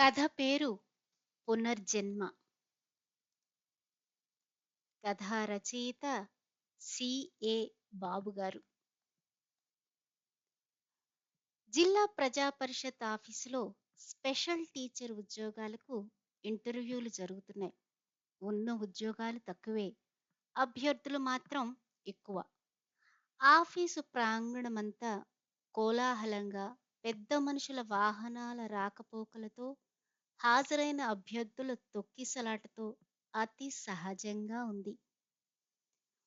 కథ పేరు పునర్జన్మ. కథా రచయిత సిఏ బాబు గారు జిల్లా ప్రజా పరిషత్ ఆఫీసులో స్పెషల్ టీచర్ ఉద్యోగాలకు ఇంటర్వ్యూలు జరుగుతున్నాయి. ఉన్న ఉద్యోగాలు తక్కువే. అభ్యర్థులు మాత్రం ఎక్కువ. ఆఫీసు ప్రాంగణమంతా కోలాహలంగా పెద్ద మనుషుల వాహనాల రాకపోకలతో హాజరైన అభ్యర్థుల తొక్కిసలాటతో అతి సహజంగా ఉంది.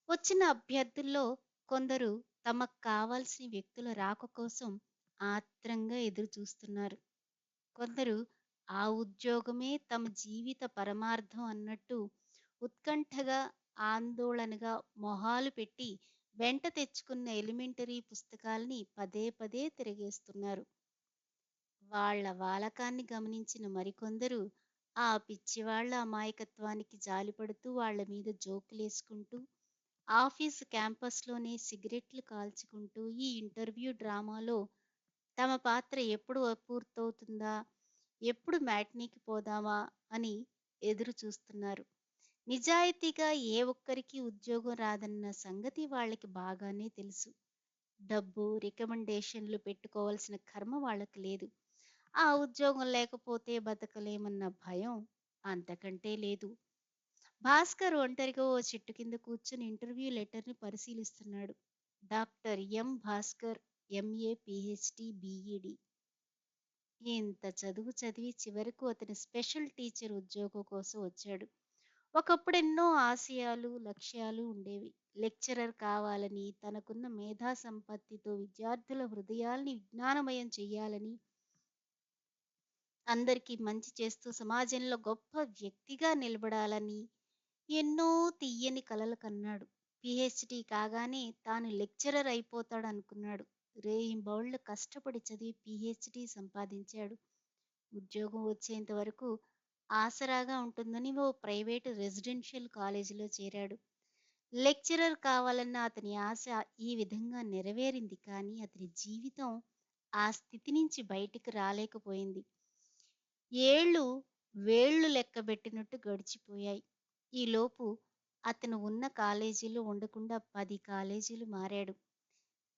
వచ్చిన అభ్యర్థుల్లో కొందరు తమకు కావాల్సిన వ్యక్తుల రాక కోసం ఆత్రంగా ఎదురు చూస్తున్నారు కొందరు ఆ ఉద్యోగమే తమ జీవిత పరమార్థం అన్నట్టు ఉత్కంఠగా ఆందోళనగా మొహాలు పెట్టి వెంట తెచ్చుకున్న ఎలిమెంటరీ పుస్తకాల్ని పదే పదే తిరిగేస్తున్నారు. వాళ్ళ వాలకాన్ని గమనించిన మరికొందరు ఆ పిచ్చివాళ్ళ అమాయకత్వానికి జాలిపడుతూ వాళ్ళ మీద జోకులేసుకుంటూ ఆఫీసు క్యాంపస్లోనే సిగరెట్లు కాల్చుకుంటూ ఈ ఇంటర్వ్యూ డ్రామాలో తమ పాత్ర ఎప్పుడు పూర్తవుతుందా ఎప్పుడు మ్యాట్నీకి పోదామా అని ఎదురు చూస్తున్నారు నిజాయితీగా ఏ ఒక్కరికి ఉద్యోగం రాదన్న సంగతి వాళ్ళకి బాగానే తెలుసు. డబ్బు రికమెండేషన్లు పెట్టుకోవాల్సిన కర్మ వాళ్ళకి లేదు. ఆ ఉద్యోగం లేకపోతే బతకలేమన్న భయం అంతకంటే లేదు. భాస్కర్ ఒంటరిగా ఓ చెట్టు కింద కూర్చుని ఇంటర్వ్యూ లెటర్ని పరిశీలిస్తున్నాడు. Doctor M Bhaskar MA PhD BEd. ఇంత చదువు చదివి చివరకు అతని స్పెషల్ టీచర్ ఉద్యోగం కోసం వచ్చాడు. ఒకప్పుడు ఎన్నో ఆశయాలు లక్ష్యాలు ఉండేవి. లెక్చరర్ కావాలని తనకున్న మేధా సంపత్తితో విద్యార్థుల హృదయాల్ని విజ్ఞానమయం చేయాలని అందరికీ మంచి చేస్తూ సమాజంలో గొప్ప వ్యక్తిగా నిలబడాలని ఎన్నో తీయని కలలు కన్నాడు. పిహెచ్డి కాగానే తాను లెక్చరర్ అయిపోతాడు అనుకున్నాడు రేయింబౌళ్ళు కష్టపడి చదివి పిహెచ్డి సంపాదించాడు. ఉద్యోగం వచ్చేంత వరకు ఆసరాగా ఉంటుందని ఓ ప్రైవేటు రెసిడెన్షియల్ కాలేజీలో చేరాడు. లెక్చరర్ కావాలన్న అతని ఆశ ఈ విధంగా నెరవేరింది కానీ అతని జీవితం ఆ స్థితి నుంచి బయటికి రాలేకపోయింది. ఏళ్ళు వేళ్ళు లెక్కబెట్టినట్టు గడిచిపోయాయి. ఈలోపు అతను ఉన్న కాలేజీలు ఉండకుండా పది కాలేజీలు మారాడు.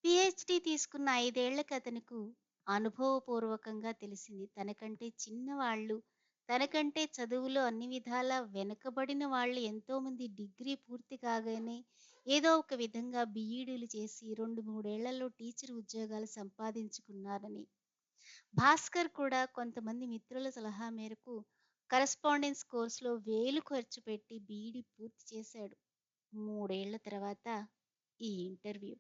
పిహెచ్డి తీసుకున్న ఐదేళ్ళకు అతనుకు అనుభవపూర్వకంగా తెలిసింది. తనకంటే చిన్నవాళ్ళు తనకంటే చదువులో అన్ని విధాలా వెనుకబడిన వాళ్ళు ఎంతోమంది డిగ్రీ పూర్తి కాగానే ఏదో ఒక విధంగా బీఈడీలు చేసి రెండు మూడేళ్ళలో టీచర్ ఉద్యోగాలు సంపాదించుకున్నారని భాస్కర్ కూడా కొంతమంది మిత్రుల సలహా మేరకు కరస్పాండెన్స్ కోర్సులో వేలు ఖర్చు పెట్టి బీఈడి పూర్తి చేశాడు. మూడేళ్ళ తర్వాత ఈ ఇంటర్వ్యూ.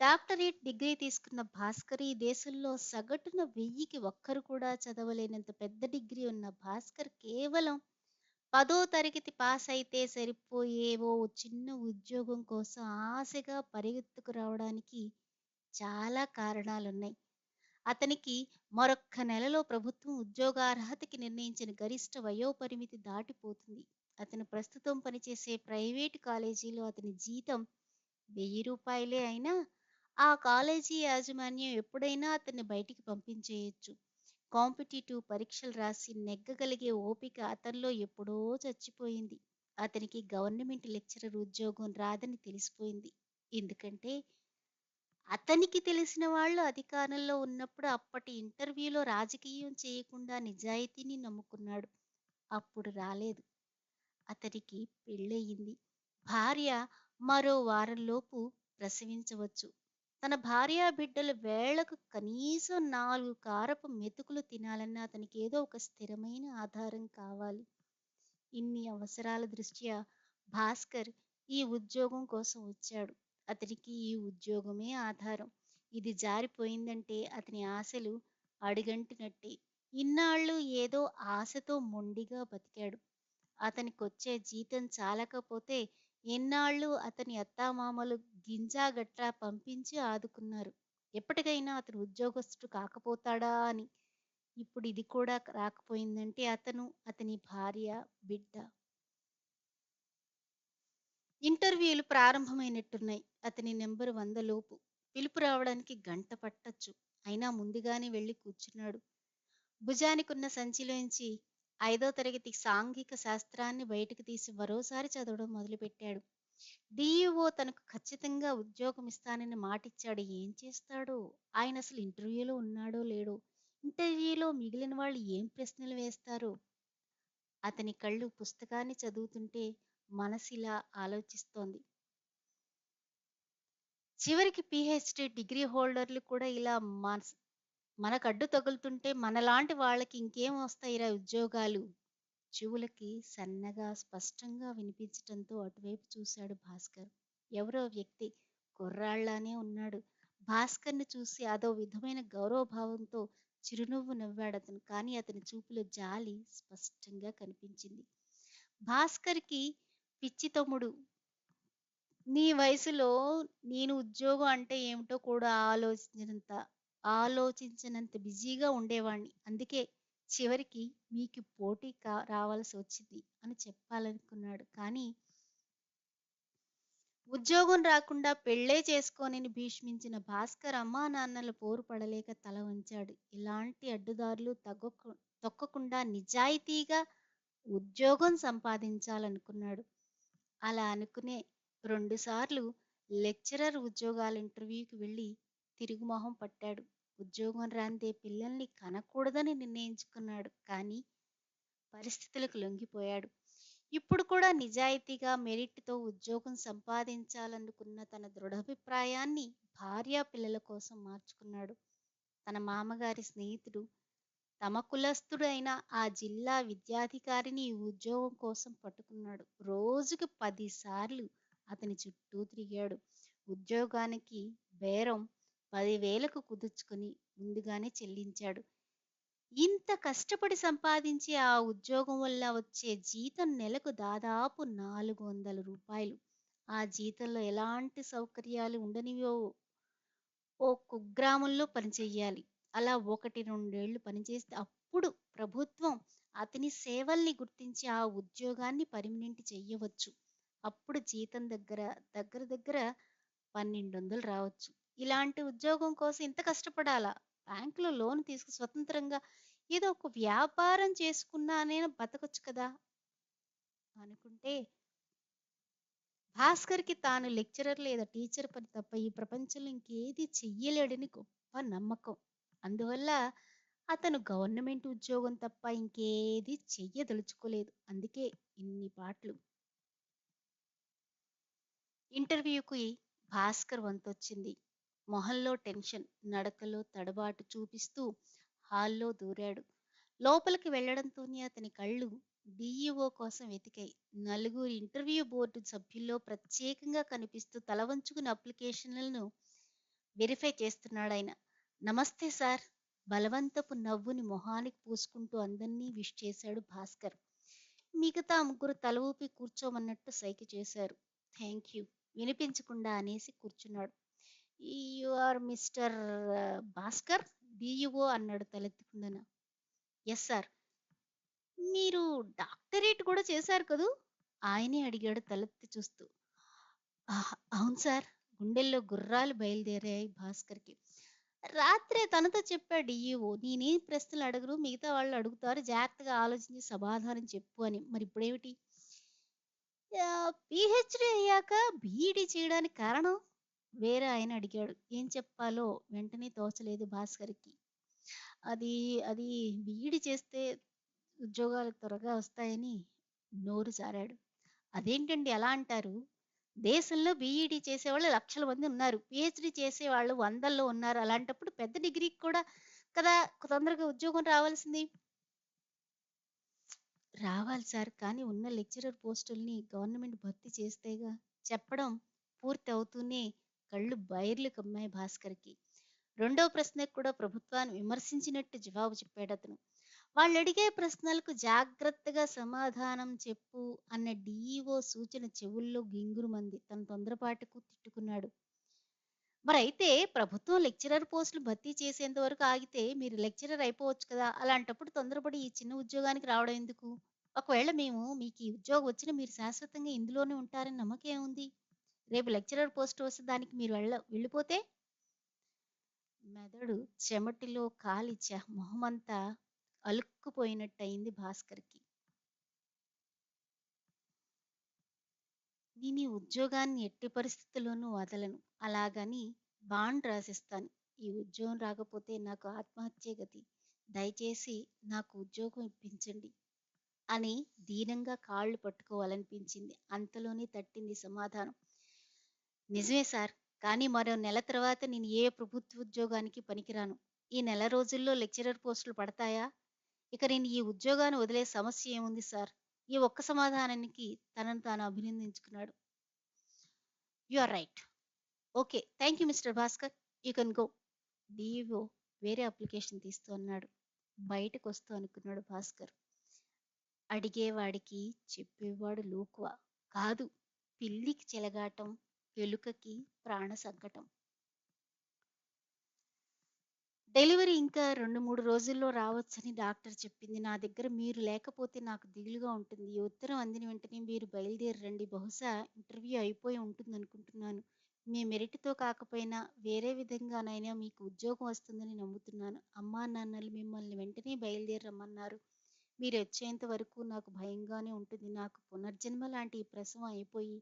డాక్టరేట్ డిగ్రీ తీసుకున్న భాస్కర్ ఈ దేశంలో సగటున వెయ్యికి ఒక్కరు కూడా చదవలేనంత పెద్ద డిగ్రీ ఉన్న భాస్కర్ కేవలం పదో తరగతి పాస్ అయితే సరిపోయేవో చిన్న ఉద్యోగం కోసం ఆశగా పరిగెత్తుకు రావడానికి చాలా కారణాలున్నాయి. అతనికి మరొక్క నెలలో ప్రభుత్వం ఉద్యోగార్హతకి నిర్ణయించిన గరిష్ట వయోపరిమితి దాటిపోతుంది. అతను ప్రస్తుతం పనిచేసే ప్రైవేటు కాలేజీలో అతని జీతం వెయ్యి రూపాయలే అయినా ఆ కాలేజీ యాజమాన్యం ఎప్పుడైనా అతన్ని బయటికి పంపించేయచ్చు. కాంపిటేటివ్ పరీక్షలు రాసి నెగ్గగలిగే ఓపిక అతనిలో ఎప్పుడో చచ్చిపోయింది. అతనికి గవర్నమెంట్ లెక్చరర్ ఉద్యోగం రాదని తెలిసిపోయింది. ఎందుకంటే అతనికి తెలిసిన వాళ్ళు అధికారంలో ఉన్నప్పుడు అప్పటి ఇంటర్వ్యూలో రాజకీయం చేయకుండా నిజాయితీని నమ్ముకున్నాడు. అప్పుడు రాలేదు. అతనికి పెళ్ళయింది. భార్య మరో వారంలోపు ప్రసవించవచ్చు. తన భార్యా బిడ్డల వేళకు కనీసం నాలుగు కారపు మెతుకులు తినాలన్నా అతనికి ఏదో ఒక స్థిరమైన ఆధారం కావాలి. ఇన్ని అవసరాల దృష్ట్యా భాస్కర్ ఈ ఉద్యోగం కోసం వచ్చాడు. అతనికి ఈ ఉద్యోగమే ఆధారం. ఇది జారిపోయిందంటే అతని ఆశలు అడుగంటినట్టే. ఇన్నాళ్ళు ఏదో ఆశతో మొండిగా బతికాడు. అతనికొచ్చే జీతం చాలకపోతే ఎన్నాళ్ళు అతని అత్తామామలు గింజాగట్రా పంపించి ఆదుకున్నారు. ఎప్పటికైనా అతను ఉద్యోగస్తుడు కాకపోతాడా అని. ఇప్పుడు ఇది కూడా రాకపోయిందంటే అతను అతని భార్య బిడ్డ. ఇంటర్వ్యూలు ప్రారంభమైనట్టున్నాయి. అతని నెంబరు వందలోపు. పిలుపు రావడానికి గంట పట్టచ్చు. అయినా ముందుగానే వెళ్ళి కూర్చున్నాడు. భుజానికున్న సంచిలోంచి ఐదో తరగతి సాంఘిక శాస్త్రాన్ని బయటకు తీసి మరోసారి చదవడం మొదలుపెట్టాడు. డిఈఓ తనకు ఖచ్చితంగా ఉద్యోగం ఇస్తానని మాటిచ్చాడు. ఏం చేస్తాడో? ఆయన అసలు ఇంటర్వ్యూలో ఉన్నాడో లేడో? ఇంటర్వ్యూలో మిగిలిన వాళ్ళు ఏం ప్రశ్నలు వేస్తారో? అతని కళ్ళు పుస్తకాన్ని చదువుతుంటే మనసిలా ఆలోచిస్తోంది. చివరికి పిహెచ్డి డిగ్రీ హోల్డర్లు కూడా ఇలా మనస్ మనకు అడ్డు తగులుతుంటే మనలాంటి వాళ్ళకి ఇంకేం వస్తాయిరా ఉద్యోగాలు? చెవులకి సన్నగా స్పష్టంగా వినిపించటంతో అటువైపు చూశాడు భాస్కర్. ఎవరో వ్యక్తి కుర్రాళ్ళానే ఉన్నాడు. భాస్కర్ని చూసి అదో విధమైన గౌరవభావంతో చిరునవ్వు నవ్వాడు అతను కానీ అతని చూపులో జాలి స్పష్టంగా కనిపించింది. భాస్కర్కి పిచ్చి తమ్ముడు నీ వయసులో నేను ఉద్యోగం అంటే ఏమిటో కూడా ఆలోచించినంత ఆలోచించినంత బిజీగా ఉండేవాడిని. అందుకే చివరికి మీకు పోటీ కా రావాల్సి వచ్చింది అని చెప్పాలనుకున్నాడు. కానీ ఉద్యోగం రాకుండా పెళ్ళే చేసుకోనని భీష్మించిన భాస్కర్ అమ్మా నాన్నలు పోరు పడలేక తల వంచాడు. ఇలాంటి అడ్డుదారులు తగ్గకు తొక్కకుండా నిజాయితీగా ఉద్యోగం సంపాదించాలనుకున్నాడు. అలా అనుకునే రెండుసార్లు లెక్చరర్ ఉద్యోగాల ఇంటర్వ్యూకి వెళ్ళి తిరుగుమొహం పట్టాడు. ఉద్యోగం రాందే పిల్లల్ని కనకూడదని నిర్ణయించుకున్నాడు. కానీ పరిస్థితులకు లొంగిపోయాడు. ఇప్పుడు కూడా నిజాయితీగా మెరిట్తో ఉద్యోగం సంపాదించాలనుకున్న తన దృఢాభిప్రాయాన్ని భార్య పిల్లల కోసం మార్చుకున్నాడు. తన మామగారి స్నేహితుడు తమ కులస్థుడైన ఆ జిల్లా విద్యాధికారిని ఉద్యోగం కోసం పట్టుకున్నాడు. రోజుకు పదిసార్లు అతని చుట్టూ తిరిగాడు. ఉద్యోగానికి బేరం పదివేలకు కుదుర్చుకుని ముందుగానే చెల్లించాడు. ఇంత కష్టపడి సంపాదించే ఆ ఉద్యోగం వల్ల వచ్చే జీతం నెలకు దాదాపు నాలుగు వందల రూపాయలు. ఆ జీతంలో ఎలాంటి సౌకర్యాలు ఉండనివో ఓ కుగ్రామంలో పనిచేయాలి అలా ఒకటి రెండేళ్ళు పనిచేస్తే అప్పుడు ప్రభుత్వం అతని సేవల్ని గుర్తించి ఆ ఉద్యోగాన్ని పర్మినెంట్ చెయ్యవచ్చు. అప్పుడు జీతం దగ్గర దగ్గర దగ్గర పన్నెండు వందలు రావచ్చు. ఇలాంటి ఉద్యోగం కోసం ఇంత కష్టపడాలా? బ్యాంకులో లోన్ తీసుకు స్వతంత్రంగా ఏదో ఒక వ్యాపారం చేసుకున్నానే బతకొచ్చు కదా? అనుకుంటే భాస్కర్కి తాను లెక్చరర్ లేదా టీచర్ పని తప్ప ఈ ప్రపంచంలో ఇంకేది చెయ్యలేడని గొప్ప నమ్మకం. అందువల్ల అతను గవర్నమెంట్ ఉద్యోగం తప్ప ఇంకేది చెయ్యదలుచుకోలేదు. అందుకే ఇన్ని పాటలు. ఇంటర్వ్యూకి భాస్కర్ వంతొచ్చింది. మొహంలో టెన్షన్ నడకలో తడబాటు చూపిస్తూ హాల్లో దూరాడు. లోపలికి వెళ్ళడంతోనే అతని కళ్ళు డిఈఓ కోసం వెతికాయి. నలుగురు ఇంటర్వ్యూ బోర్డు సభ్యుల్లో ప్రత్యేకంగా కనిపిస్తూ తల వంచుకుని అప్లికేషన్లను వెరిఫై చేస్తున్నాడు ఆయన నమస్తే సార్ బలవంతపు నవ్వుని మొహానికి పూసుకుంటూ అందరినీ విష్ చేశాడు భాస్కర్. మిగతా ముగ్గురు తల ఊపి కూర్చోమన్నట్టు సైకి చేశారు. థ్యాంక్ యూ వినిపించకుండా అనేసి కూర్చున్నాడు. You are mister Bhaskar DUO అన్నాడు తలెత్తుకుందన. ఎస్ సార్ మీరు డాక్టరేట్ కూడా చేశారు కదూ? ఆయనే అడిగాడు తలెత్తి చూస్తూ. అవును సార్. గుండెల్లో గుర్రాలు బయలుదేరాయి భాస్కర్కి. రాత్రే తనతో చెప్పాడు డిఈఓ నేనేం ప్రశ్నలు అడగరు మిగతా వాళ్ళు అడుగుతారు. జాగ్రత్తగా ఆలోచించి సమాధానం చెప్పు అని. మరి ఇప్పుడేమిటి? పిహెచ్డి అయ్యాక బీఈడి చేయడానికి కారణం? వేరే ఆయన అడిగాడు. ఏం చెప్పాలో వెంటనే తోచలేదు భాస్కర్కి. అది అది బీఈడి చేస్తే ఉద్యోగాలు త్వరగా వస్తాయని నోరు జారాడు. అదేంటండి ఎలా అంటారు? దేశంలో బీఈడి చేసేవాళ్ళు లక్షల మంది ఉన్నారు. పిహెచ్డి చేసేవాళ్ళు వందల్లో ఉన్నారు. అలాంటప్పుడు పెద్ద డిగ్రీకి కూడా కదా తొందరగా ఉద్యోగం రావాల్సింది? రావాలి సార్. కానీ ఉన్న లెక్చరర్ పోస్టుల్ని గవర్నమెంట్ భర్తీ చేస్తేగా చెప్పడం పూర్తి అవుతూనే కళ్ళు బైర్లు కమ్మాయి భాస్కర్కి. రెండవ ప్రశ్నకు కూడా ప్రభుత్వాన్ని విమర్శించినట్టు జవాబు చెప్పాడు అతను. వాళ్ళు అడిగే ప్రశ్నలకు జాగ్రత్తగా సమాధానం చెప్పు అన్న డిఈఓ సూచన చెవుల్లో గింగురుమంది తన తొందరపాటుకు తిట్టుకున్నాడు. మరి అయితే ప్రభుత్వం లెక్చరర్ పోస్టులు భర్తీ చేసేంత వరకు ఆగితే మీరు లెక్చరర్ అయిపోవచ్చు కదా? అలాంటప్పుడు తొందరపడి ఈ చిన్న ఉద్యోగానికి రావడం ఎందుకు? ఒకవేళ మేము మీకు ఈ ఉద్యోగం వచ్చిన మీరు శాశ్వతంగా ఇందులోనే ఉంటారని నమ్మకం ఏముంది? రేపు లెక్చరర్ పోస్ట్ వస్తే దానికి మీరు వెళ్ళ వెళ్ళిపోతే? మెదడు చెమటిలో కాలి మొహమంతా అలుక్కుపోయినట్టయింది భాస్కర్‌కి. నేను ఉద్యోగాన్ని ఎట్టి పరిస్థితుల్లోనూ వదలను. అలాగని బాండ్ రాసిస్తాను. ఈ ఉద్యోగం రాకపోతే నాకు ఆత్మహత్య గతి. దయచేసి నాకు ఉద్యోగం ఇప్పించండి అని దీనంగా కాళ్ళు పట్టుకోవాలనిపించింది. అంతలోనే తట్టింది సమాధానం. నిజమే సార్. కానీ మరో నెల తర్వాత నేను ఏ ప్రభుత్వ ఉద్యోగానికి పనికిరాను. ఈ నెల రోజుల్లో లెక్చరర్ పోస్టులు పడతాయా? ఇక నేను ఈ ఉద్యోగాన్ని వదిలే సమస్య ఏముంది సార్? ఈ ఒక్క సమాధానానికి తనను తాను అభినందించుకున్నాడు. You are right. Okay. Thank you mister Bhaskar. You can go. DEO వేరే అప్లికేషన్ తీస్తూ అన్నాడు. బయటకొస్తూ అనుకున్నాడు భాస్కర్. అడిగేవాడికి చెప్పేవాడు లోకువ. కాదు. పిల్లికి చెలగాటం, ఎలుకకి ప్రాణ సంకటం. డెలివరీ ఇంకా 2, 3 రోజుల్లో రావచ్చని డాక్టర్ చెప్పింది. నా దగ్గర మీరు లేకపోతే నాకు దిగులుగా ఉంటుంది. ఉత్తరం అందిన వెంటనే మీరు బయలుదేరండి బహుశా ఇంటర్వ్యూ అయిపోయి ఉంటుందనుకుంటున్నాను. మీ మెరిట్‌తో కాకపోయినా వేరే విధంగానైనా మీకు ఉద్యోగం వస్తుందని నమ్ముతున్నాను. అమ్మా నాన్నలు మిమ్మల్ని వెంటనే బయలుదేరి రమ్మన్నారు. మీరొచ్చేంత వరకు నాకు భయంగానే ఉంటుంది. నాకు పునర్జన్మ లాంటి ఈ ప్రసవం అయిపోయి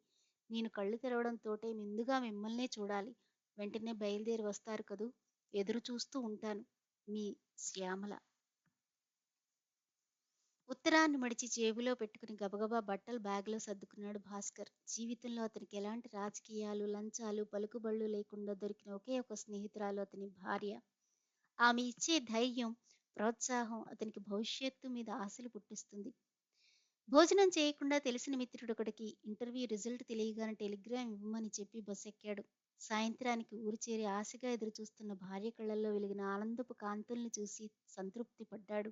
నేను కళ్ళు తెరవడంతోటే ముందుగా మిమ్మల్నే చూడాలి. వెంటనే బయలుదేరి వస్తారు కదూ! ఎదురు చూస్తూ ఉంటాను. మీ శ్యామల. ఉత్తరాన్ని మడిచి జేబులో పెట్టుకుని గబగబా బట్టలు బ్యాగ్‌లో సర్దుకున్నాడు భాస్కర్. జీవితంలో అతనికి ఎలాంటి రాజకీయాలు, లంచాలు, పలుకుబళ్ళు లేకుండా దొరికిన ఒకే ఒక స్నేహితురాలు అతని భార్య. ఆమె ఇచ్చే ధైర్యం, ప్రోత్సాహం అతనికి భవిష్యత్తు మీద ఆశలు పుట్టిస్తుంది. భోజనం చేయకుండా తెలిసిన మిత్రుడొకడికి ఇంటర్వ్యూ రిజల్ట్ తెలియగానే టెలిగ్రామ్ ఇవ్వమని చెప్పి బస్సెక్కాడు. సాయంత్రానికి ఊరు చేరి ఆశగా ఎదురుచూస్తున్న భార్య కళ్ళల్లో వెలిగిన ఆనందపు కాంతుల్ని చూసి సంతృప్తి పడ్డాడు.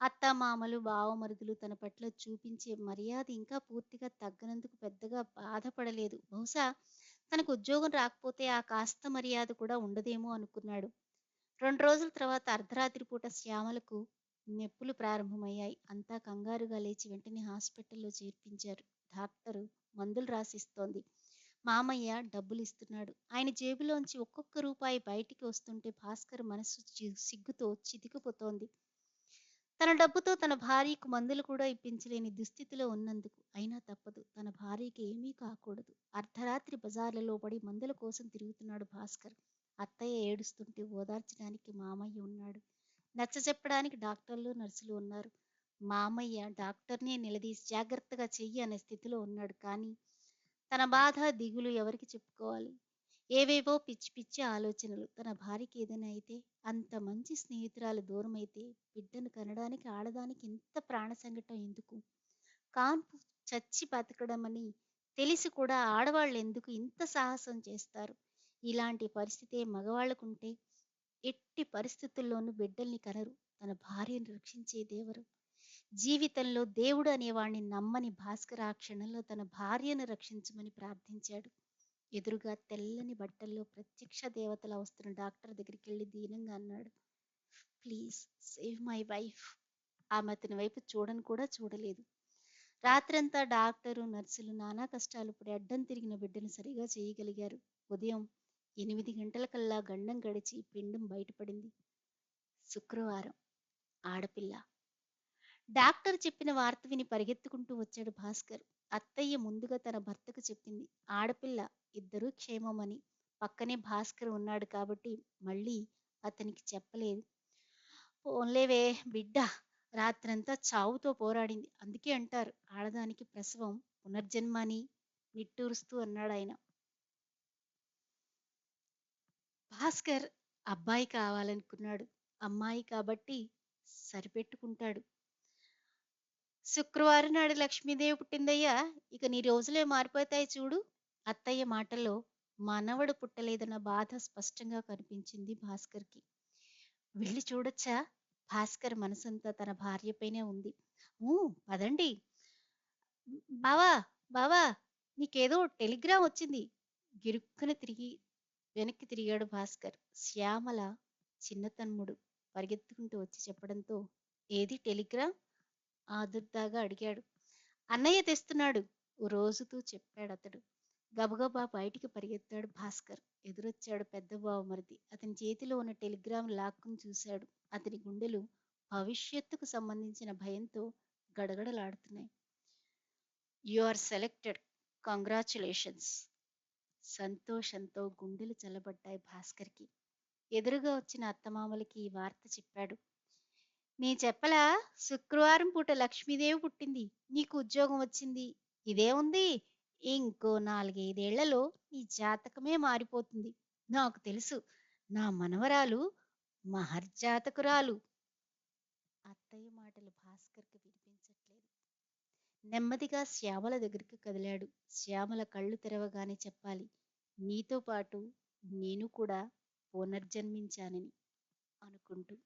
అత్తమామలు బావమరుదులు తన పట్ల చూపించే మర్యాద ఇంకా పూర్తిగా తగ్గనందుకు పెద్దగా బాధపడలేదు. బహుశా తనకు ఉద్యోగం రాకపోతే ఆ కాస్త మర్యాద కూడా ఉండదేమో అనుకున్నాడు. రెండు రోజుల తర్వాత అర్ధరాత్రి పూట శ్యామలకు నొప్పులు ప్రారంభమయ్యాయి. అంతా కంగారుగా లేచి వెంటనే హాస్పిటల్లో చేర్పించారు. డాక్టరు మందులు రాసిస్తోంది. మామయ్య డబ్బులిస్తున్నాడు. ఆయన జేబులోంచి ఒక్కొక్క రూపాయి బయటికి వస్తుంటే భాస్కర్ మనసు సిగ్గుతో చితికిపోతోంది. తన డబ్బుతో తన భార్యకు మందులు కూడా ఇప్పించలేని దుస్థితిలో ఉన్నందుకు. అయినా తప్పదు. తన భార్యకి ఏమీ కాకూడదు. అర్ధరాత్రి బజార్లలో పడి మందుల కోసం తిరుగుతున్నాడు భాస్కర్. అత్తయ్య ఏడుస్తుంటే ఓదార్చడానికి మామయ్య ఉన్నాడు. నచ్చ చెప్పడానికి డాక్టర్లు, నర్సులు ఉన్నారు. మామయ్య డాక్టర్‌నే నిలదీసి జాగ్రత్తగా చెయ్యి అనే స్థితిలో ఉన్నాడు. కానీ తన బాధ, దిగులు ఎవరికి చెప్పుకోవాలి? ఏవేవో పిచ్చి పిచ్చి ఆలోచనలు. తన భార్యకి ఏదైనా అయితే, అంత మంచి స్నేహితురాలు దూరమైతే, బిడ్డను కనడానికి ఆడదానికి ఎంత ప్రాణ సంకటం ఎందుకు? కాన్పు చచ్చి బతకడమని తెలిసి కూడా ఆడవాళ్ళు ఎందుకు ఇంత సాహసం చేస్తారు? ఇలాంటి పరిస్థితే మగవాళ్ళకుంటే ఎట్టి పరిస్థితుల్లోనూ బిడ్డల్ని కనరు. తన భార్యను రక్షించేదేవరు జీవితంలో దేవుడు అనేవాణ్ణి నమ్మని భాస్కర్ ఆ క్షణంలో తన భార్యను రక్షించమని ప్రార్థించాడు. ఎదురుగా తెల్లని బట్టల్లో ప్రత్యక్ష దేవతలా వస్తున్న డాక్టర్ దగ్గరికి వెళ్ళి దీనంగా అన్నాడు. Please save my wife. ఆమె అతని వైపు చూడని కూడా చూడలేదు. రాత్రంతా డాక్టరు, నర్సులు నానా కష్టాలు పడి అడ్డం తిరిగిన బిడ్డను సరిగా చేయగలిగారు. ఉదయం ఎనిమిది గంటలకల్లా గండం గడిచి పిండం బయటపడింది. శుక్రవారం. ఆడపిల్ల. డాక్టర్ చెప్పిన వార్త విని పరిగెత్తుకుంటూ వచ్చాడు భాస్కర్. అత్తయ్య ముందుగా తన భర్తకు చెప్పింది. ఆడపిల్ల. ఇద్దరూ క్షేమమని. పక్కనే భాస్కర్ ఉన్నాడు కాబట్టి మళ్ళీ అతనికి చెప్పలేదు. పోన్లేవే బిడ్డ రాత్రంతా చావుతో పోరాడింది. అందుకే అంటారు ఆడదానికి ప్రసవం పునర్జన్మ అని నిట్టూరుస్తూ అన్నాడాయన. భాస్కర్ అబ్బాయి కావాలనుకున్నాడు. అమ్మాయి కాబట్టి సరిపెట్టుకుంటాడు. శుక్రవారం నాడు లక్ష్మీదేవి పుట్టిందయ్యా! ఇక నీ రోజులే మారిపోతాయి చూడు. అత్తయ్య మాటల్లో మనవడు పుట్టలేదన్న బాధ స్పష్టంగా కనిపించింది భాస్కర్‌కి. వెళ్ళి చూడొచ్చా? భాస్కర్ మనసంతా తన భార్యపైనే ఉంది. ఊ పదండి. బావా! బావా! నీకేదో టెలిగ్రామ్ వచ్చింది. గిరుక్కున తిరిగి వెనక్కి తిరిగాడు భాస్కర్. శ్యామల చిన్నతన్ముడు పరిగెత్తుకుంటూ వచ్చి చెప్పడంతో ఏది టెలిగ్రామ్? ఆదుర్దాగా అడిగాడు. అన్నయ్య తెస్తున్నాడు. ఓ రోజుతూ అతడు గబగబా బయటికి పరిగెత్తాడు భాస్కర్. ఎదురొచ్చాడు పెద్ద బావమరిది. అతని చేతిలో ఉన్న టెలిగ్రామ్ లాక్కుని చూశాడు. అతని గుండెలు భవిష్యత్తుకు సంబంధించిన భయంతో గడగడలాడుతున్నాయి యు ఆర్ సెలెక్టెడ్ కంగ్రాచులేషన్స్ సంతోషంతో గుండెలు చల్లబడ్డాయి భాస్కర్కి ఎదురుగా వచ్చిన అత్తమామలకి ఈ వార్త చెప్పాడు నీ చెప్పలా శుక్రవారం పూట లక్ష్మీదేవి పుట్టింది. నీకు ఉద్యోగం వచ్చింది. ఇదే ఉంది. ఇంకో నాలుగైదేళ్ళలో నీ జాతకమే మారిపోతుంది. నాకు తెలుసు నా మనవరాలు మహర్జాతకురాలు. అత్తయ్య మాటలు భాస్కర్కి వినిపించట్లేదు. నెమ్మదిగా శ్యామల దగ్గరికి కదిలాడు. శ్యామల కళ్ళు తెరవగానే చెప్పాలి నీతో పాటు నేను కూడా పునర్జన్మించానని అనుకుంటూ